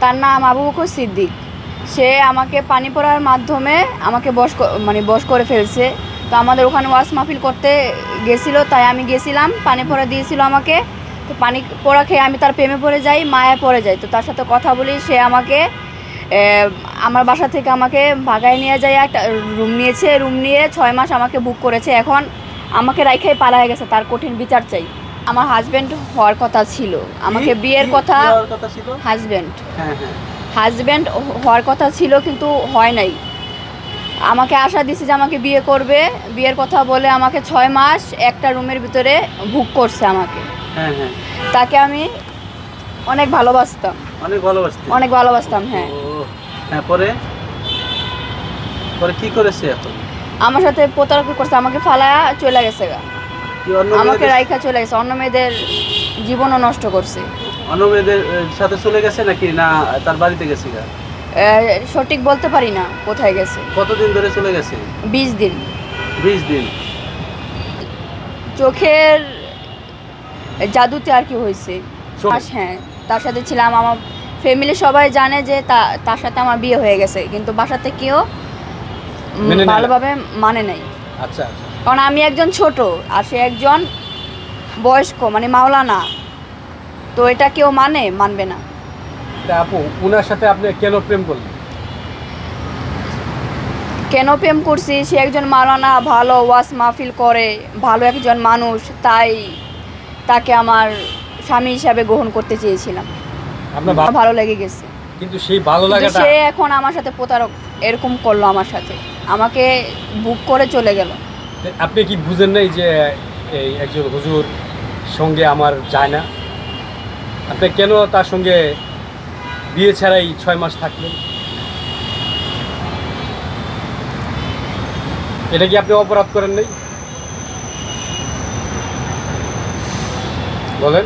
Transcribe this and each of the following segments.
তার নাম আবু বকর সিদ্দিক। সে আমাকে পানি পড়ার মাধ্যমে আমাকে বস মানে বশ করে ফেলছে। তো আমাদের ওখানে ওয়াশ মাহফিল করতে গেছিল, তাই আমি গেছিলাম, পানি পড়া দিয়েছিল আমাকে। তো পানি পড়া খেয়ে আমি তার প্রেমে পড়ে যাই মায়া পড়ে যাই। তো তার সাথে কথা বলি, সে আমাকে আমার বাসা থেকে আমাকে ভাগায় নিয়ে যায়, একটা রুম নিয়েছে। রুম নিয়ে ছয় মাস আমাকে বুক করেছে। এখন আমাকে রাইখাই পালায় গেছে, তার কঠিন বিচার চাই। আমার হাজব্যান্ড হওয়ার কথা ছিল। আমাকে বিয়ের কথা ছিল? হাজব্যান্ড হ্যাঁ হ্যাঁ। হওয়ার কথা ছিল কিন্তু হয় নাই। আমাকে আশা দিছে যে আমাকে বিয়ে করবে। বিয়ের কথা বলে আমাকে ছয় মাস একটা রুমের ভিতরে বুক করছে আমাকে। হ্যাঁ হ্যাঁ। তাকে আমি অনেক ভালোবাসতাম। অনেক ভালোবাসতে অনেক ভালোবাসতাম হ্যাঁ। হ্যাঁ পরে? পরে কি করেছে এখন? আমার সাথে প্রতারক করছে আমাকে ফালায়া চলে গেছে গা। আমাকে রাইখা চলে গেছে অন্য মেয়েদের জীবনও নষ্ট করছে। অন্য মেয়েদের সাথে চলে গেছে নাকি? না তার বাড়িতে গেছে সঠিক বলতে পারি না কোথায় গেছে। কতদিন ধরে চলে গেছে? বিশ দিন। বিশ দিন। চোখের জাদুতে আর কি হয়েছে? হ্যাঁ তার সাথে ছিলাম আমার ফ্যামিলি সবাই জানে যে তার সাথে আমার বিয়ে হয়ে গেছে কিন্তু বাসাতে কেউ ভালোভাবে মানে নাই। আচ্ছা আচ্ছা। কারণ আমি একজন ছোট আর সে একজন বয়স্ক মানে মাওলানা। তো এটা কেউ মানে মানবে না। তা আপু উনার সাথে আপনি কেন প্রেম করলেন? কেন প্রেম করছি? সে একজন মাওলানা ভালো ওয়াস মাহফিল করে ভালো একজন মানুষ তাই তাকে আমার স্বামী হিসাবে গ্রহণ করতে চেয়েছিলাম। আপনার ভালো লেগে গেছে। কিন্তু সেই ভালো কিন্তু লাগাটা সে এখন আমার সাথে প্রতারক এরকম করল আমার সাথে। আমাকে বুক করে চলে গেল। আপনি কি বুঝেন নাই যে এই একজন হুজুর সঙ্গে আমার যায় না? আপনি কেন তার সঙ্গে বিয়ে ছাড়াই ছয় মাস থাকলেন? এটা কি আপনি অপরাধ করেন নাই? বলেন।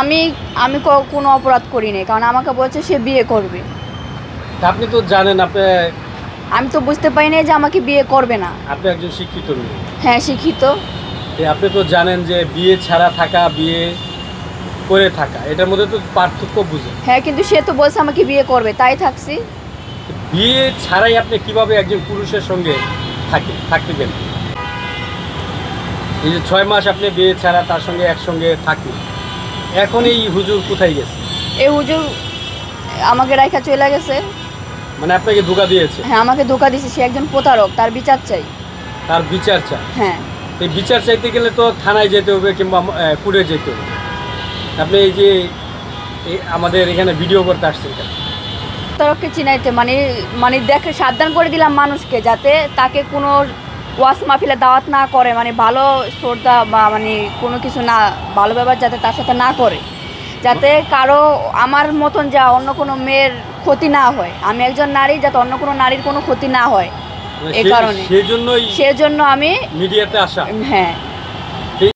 আমি আমি কোনো অপরাধ করি নাই কারণ আমাকে বলছে সে বিয়ে করবে। আপনি তো জানেন আপনি আমি তো বুঝতে পারি না যে আমাকে বিয়ে করবে না। আপনি একজন শিক্ষিত মেয়ে হ্যাঁ শিক্ষিত। আপনি তো জানেন যে বিয়ে ছাড়া থাকা বিয়ে করে থাকা এটার মধ্যে তো পার্থক্য বুঝে হ্যাঁ কিন্তু সে তো বলছে আমাকে বিয়ে করবে তাই থাকছি। বিয়ে ছাড়াই আপনি কীভাবে একজন পুরুষের সঙ্গে থাকে থাকতে পেন এই যে ছয় মাস আপনি বিয়ে ছাড়া তার সঙ্গে একসঙ্গে থাকি এখন এই হুজুর কোথায় গেছে? এই হুজুর আমাকে রাইখা চলে গেছে। মানে আপনাকে ধোকা দিয়েছে? হ্যাঁ আমাকে ধোকা দিছে সে একজন প্রতারক তার বিচার চাই। তার বিচার চায় হ্যাঁ। এই বিচার চাইতে গেলে তো থানায় যেতে হবে কিংবা কুড়ে যেতে হবে। আপনি এই যে আমাদের এখানে ভিডিও করতে আসছেন প্রতারককে চিনাইতে মানে মানে দেখে সাবধান করে দিলাম মানুষকে যাতে তাকে কোনো ওয়াস মাহফিলে দাওয়াত না করে মানে ভালো শ্রদ্ধা বা মানে কোনো কিছু না ভালো ব্যবহার যাতে তার সাথে না করে। যাতে কারও আমার মতন যা অন্য কোনো মেয়ের ক্ষতি না হয়। আমি একজন নারী যাতে অন্য কোনো নারীর কোনো ক্ষতি না হয়। এ এই কারণে। সেজন্যই সেজন্য আমি মিডিয়াতে আসা। হ্যাঁ।